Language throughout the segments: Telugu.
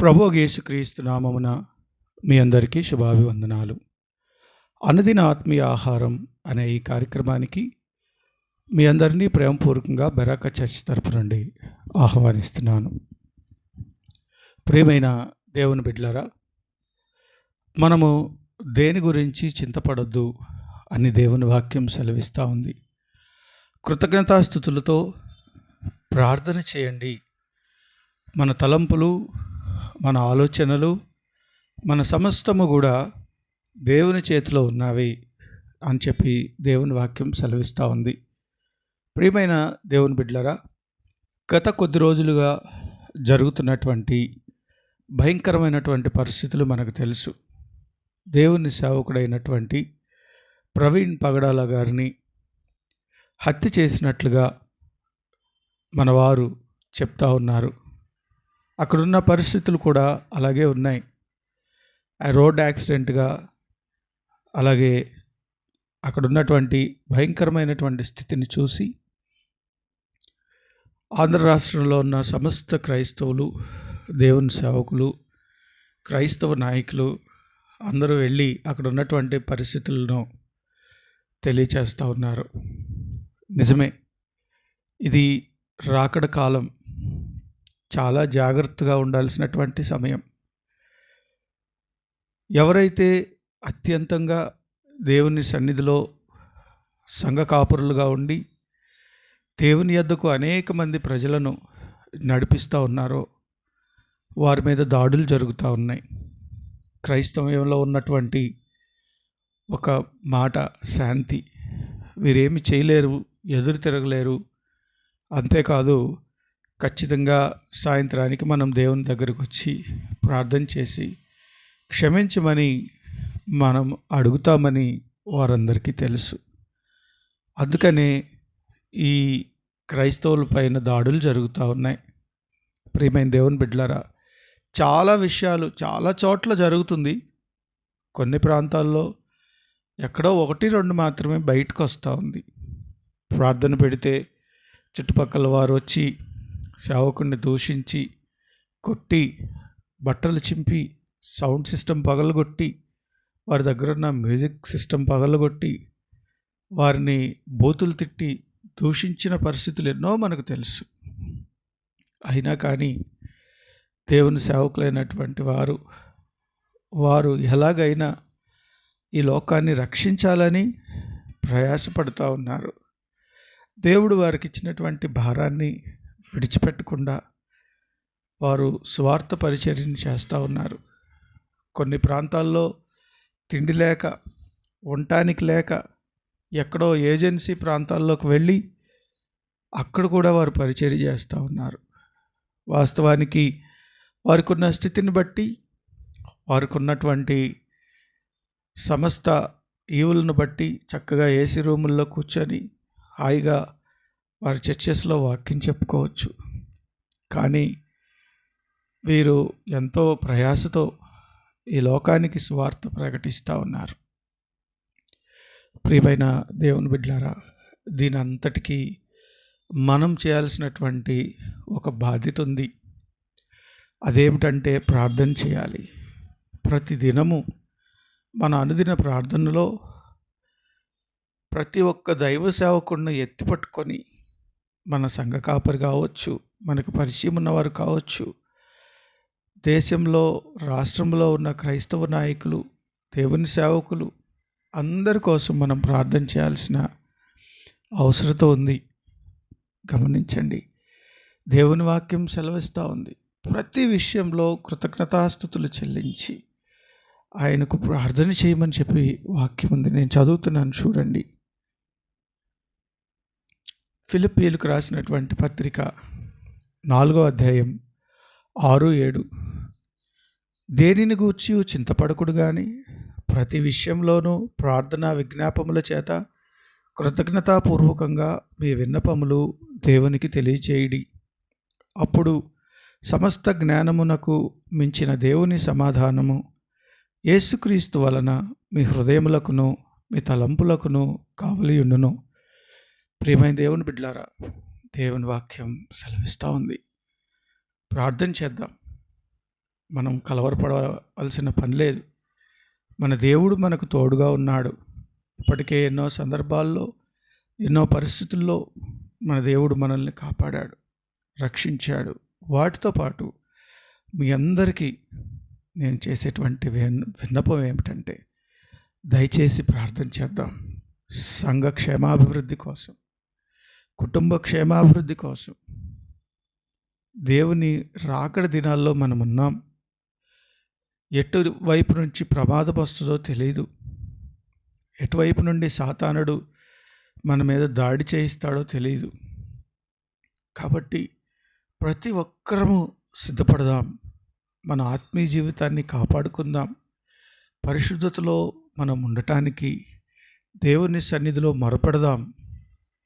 ప్రభు యేసుక్రీస్తు నామమున మీ అందరికీ శుభాభివందనాలు. అనుదిన ఆత్మీయ ఆహారం అనే ఈ కార్యక్రమానికి మీ అందరినీ ప్రేమపూర్వకంగా బెరాక చర్చ్ తరపు నుండి ఆహ్వానిస్తున్నాను. ప్రియమైన దేవుని బిడ్డలారా మనము దేని గురించి చింతపడొద్దు అని దేవుని వాక్యం సెలవిస్తూ ఉంది. కృతజ్ఞతాస్థుతులతో ప్రార్థన చేయండి. మన తలంపులు మన ఆలోచనలు మన సమస్తము కూడా దేవుని చేతిలో ఉన్నవి అని చెప్పి దేవుని వాక్యం సెలవిస్తూ ఉంది. ప్రియమైన దేవుని బిడ్డలరా గత కొద్ది రోజులుగా జరుగుతున్నటువంటి భయంకరమైనటువంటి పరిస్థితులు మనకు తెలుసు. దేవుని సేవకుడైనటువంటి ప్రవీణ్ పగడాల గారిని హత్య చేసినట్లుగా మన వారు చెప్తా ఉన్నారు. అక్కడున్న పరిస్థితులు కూడా అలాగే ఉన్నాయి. ఆ రోడ్ యాక్సిడెంట్గా అలాగే అక్కడున్నటువంటి భయంకరమైనటువంటి స్థితిని చూసి ఆంధ్ర రాష్ట్రంలో ఉన్న సమస్త క్రైస్తవులు దేవుని సేవకులు క్రైస్తవ నాయకులు అందరూ వెళ్ళి అక్కడ ఉన్నటువంటి పరిస్థితులను తెలియచేస్తూ ఉన్నారు. నిజమే ఇది రాకడ కాలం. చాలా జాగ్రత్తగా ఉండాల్సినటువంటి సమయం. ఎవరైతే అత్యంతంగా దేవుని సన్నిధిలో సంఘ కాపురులుగా ఉండి దేవుని యొద్దకు అనేక మంది ప్రజలను నడిపిస్తూ ఉన్నారో వారి మీద దాడులు జరుగుతూ ఉన్నాయి. క్రైస్తవంలో ఉన్నటువంటి ఒక మాట శాంతి. వీరేమి చేయలేరు ఎదురు తిరగలేరు. అంతేకాదు ఖచ్చితంగా సాయంత్రానికి మనం దేవుని దగ్గరకు వచ్చి ప్రార్థన చేసి క్షమించమని మనం అడుగుతామని వారందరికీ తెలుసు. అందుకనే ఈ క్రైస్తవుల పైన దాడులు జరుగుతూ ఉన్నాయి. ప్రియమైన దేవుని బిడ్డలారా చాలా విషయాలు చాలా చోట్ల జరుగుతుంది. కొన్ని ప్రాంతాల్లో ఎక్కడో ఒకటి రెండు మాత్రమే బయటకు వస్తూ ఉంది. ప్రార్థన పెడితే చుట్టుపక్కల వారు వచ్చి సేవకుడిని దూషించి కొట్టి బట్టలు చింపి సౌండ్ సిస్టమ్ పగలగొట్టి వారి దగ్గర ఉన్న మ్యూజిక్ సిస్టమ్ పగలగొట్టి వారిని బూతులు తిట్టి దూషించిన పరిస్థితులు ఎన్నో మనకు తెలుసు. అయినా కానీ దేవుని సేవకులైనటువంటి వారు వారు ఎలాగైనా ఈ లోకాన్ని రక్షించాలని ప్రయాసపడుతూ ఉన్నారు. దేవుడు వారికి ఇచ్చినటువంటి భారాన్ని విడిచిపెట్టకుండా వారు స్వార్థ పరిచర్యను చేస్తూ ఉన్నారు. కొన్ని ప్రాంతాల్లో తిండి లేక ఉండటానికి లేక ఎక్కడో ఏజెన్సీ ప్రాంతాల్లోకి వెళ్ళి అక్కడ కూడా వారు పరిచర్య చేస్తూ ఉన్నారు. వాస్తవానికి వారికి ఉన్న స్థితిని బట్టి వారికి ఉన్నటువంటి సమస్త ఈవులను బట్టి చక్కగా ఏసీ రూముల్లో కూర్చొని హాయిగా వారి చర్చెస్లో వాక్యం చెప్పుకోవచ్చు. కానీ వీరు ఎంతో ప్రయాసతో ఈ లోకానికి స్వార్థ ప్రకటిస్తూ ఉన్నారు. ప్రియమైన దేవుని బిడ్డారా దీని అంతటికీ మనం చేయాల్సినటువంటి ఒక బాధ్యత ఉంది. అదేమిటంటే ప్రార్థన చేయాలి. ప్రతి దినము మన అనుదిన ప్రార్థనలో ప్రతి ఒక్క దైవ సేవకుడిని ఎత్తిపట్టుకొని మన సంఘ కాపరి కావచ్చు మనకు పరిచయం ఉన్నవారు కావచ్చు దేశంలో రాష్ట్రంలో ఉన్న క్రైస్తవ నాయకులు దేవుని సేవకులు అందరి కోసం మనం ప్రార్థన చేయాల్సిన అవసరత ఉంది. గమనించండి. దేవుని వాక్యం సెలవిస్తూ ఉంది. ప్రతి విషయంలో కృతజ్ఞతాస్థుతులు చెల్లించి ఆయనకు ప్రార్థన చేయమని చెప్పి వాక్యం ఉంది. నేను చదువుతున్నాను చూడండి. ఫిలిపీలకు రాసినటువంటి పత్రిక నాలుగో అధ్యాయం ఆరు ఏడు. దేనిని గూర్చి చింతపడకుడు కానీ ప్రతి విషయంలోనూ ప్రార్థన విజ్ఞాపముల చేత కృతజ్ఞతాపూర్వకంగా మీ విన్నపములు దేవునికి తెలియచేయడి. అప్పుడు సమస్త జ్ఞానమునకు మించిన దేవుని సమాధానము యేసుక్రీస్తు వలన మీ హృదయములకును మీ తలంపులకును కావలియుండును. ప్రియమైన దేవుని బిడ్లారా దేవుని వాక్యం సెలవిస్తూ ఉంది. ప్రార్థన చేద్దాం. మనం కలవరపడవలసిన పని లేదు. మన దేవుడు మనకు తోడుగా ఉన్నాడు. ఇప్పటికే ఎన్నో సందర్భాల్లో ఎన్నో పరిస్థితుల్లో మన దేవుడు మనల్ని కాపాడాడు రక్షించాడు. వాటితో పాటు మీ అందరికీ నేను చేసేటువంటి విన్నపం ఏమిటంటే దయచేసి ప్రార్థన చేద్దాం. సంఘ క్షేమాభివృద్ధి కోసం. కుటుంబ క్షేమాభివృద్ధి కోసం దేవుని రాకడ దినాల్లో మనం ఉన్నాం ఎటు వైపు నుంచి ప్రమాదం వస్తుందో తెలియదు ఎటువైపు నుండి సాతానుడు మన మీద దాడి చేయిస్తాడో తెలియదు కాబట్టి ప్రతి ఒక్కరము సిద్ధపడదాం. మన ఆత్మీయ జీవితాన్ని కాపాడుకుందాం. పరిశుద్ధతలో మనం ఉండటానికి దేవుని సన్నిధిలో మొరపెడదాం.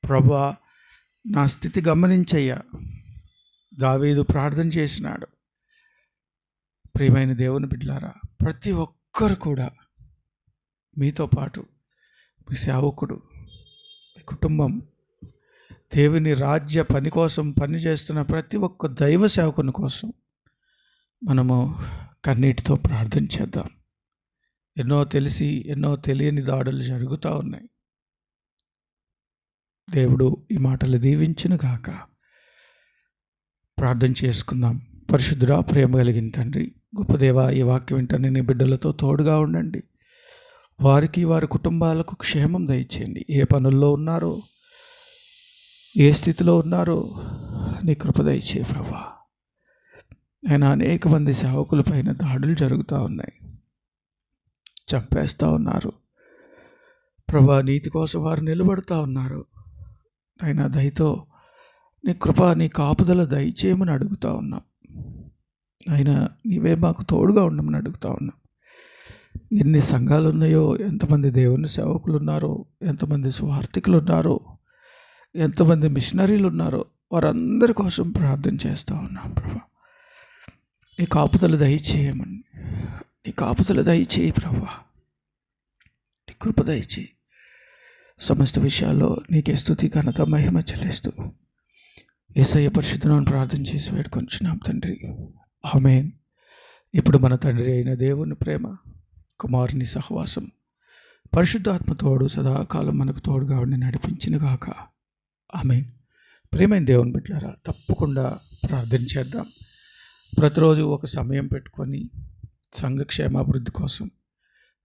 ప్రభా నా స్థితి గమనించయ్యా. దావీదు ప్రార్థన చేసినాడు. ప్రియమైన దేవుని బిడ్డలారా ప్రతి ఒక్కరు కూడా మీతో పాటు మీ సేవకుడు మీ కుటుంబం దేవుని రాజ్య పని కోసం పనిచేస్తున్న ప్రతి ఒక్క దైవ సేవకుని కోసం మనము కన్నీటితో ప్రార్థన చేద్దాం. ఎన్నో తెలిసి ఎన్నో తెలియని దాడులు జరుగుతూ ఉన్నాయి. దేవుడు ఈ మాటలు దీవించిన గాక. ప్రార్థన చేసుకుందాం. పరిశుద్ధుడా ప్రేమ కలిగిన తండ్రి గొప్ప దేవ ఈ వాక్యం వెంటనే నీ బిడ్డలతో తోడుగా ఉండండి. వారికి వారి కుటుంబాలకు క్షేమం దయచేయండి. ఏ పనుల్లో ఉన్నారో ఏ స్థితిలో ఉన్నారో నీ కృప దయచే ప్రభా. ఆయన అనేక మంది సేవకులపైన దాడులు జరుగుతూ ఉన్నాయి. చంపేస్తూ ఉన్నారు. ప్రభా నీతి కోసం వారు నిలబడుతూ ఉన్నారు. ఆయన దయతో నీ కృప నీ కాపుదల దయచేయమని అడుగుతూ ఉన్నాం. ఆయన నీవే మాకు తోడుగా ఉండమని అడుగుతూ ఉన్నాం. ఎన్ని సంఘాలు ఉన్నాయో ఎంతమంది దేవుని సేవకులు ఉన్నారో ఎంతమంది స్వార్థికులు ఉన్నారో ఎంతమంది మిషనరీలు ఉన్నారో వారందరి కోసం ప్రార్థన చేస్తూ ఉన్నాం ప్రభా. నీ కాపుదల దయచేయమని నీ కాపుదల దయచేయి ప్రభా. నీ కృప దయచేయి. సమస్త విషయాల్లో నీకే స్థుతి ఘనత మహిమ చెల్లిస్తూ ఏసయ్య పరిశుద్ధులను ప్రార్థన చేసి వేడుకొంచున్నాం తండ్రి. ఆమె ఇప్పుడు మన తండ్రి అయిన దేవుని ప్రేమ కుమారుని సహవాసం పరిశుద్ధాత్మ తోడు సదాకాలం మనకు తోడుగా ఉండి నడిపించిన గాక. ఆమె ప్రేమైన దేవుని బిడ్డారా తప్పకుండా ప్రార్థన చేద్దాం. ప్రతిరోజు ఒక సమయం పెట్టుకొని సంఘ క్షేమాభివృద్ధి కోసం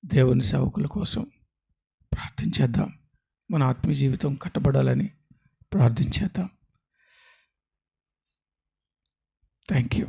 దేవుని సేవకుల కోసం ప్రార్థించేద్దాం మన ఆత్మీయ జీవితం కట్టబడాలని ప్రార్థించేద్దాం. Thank you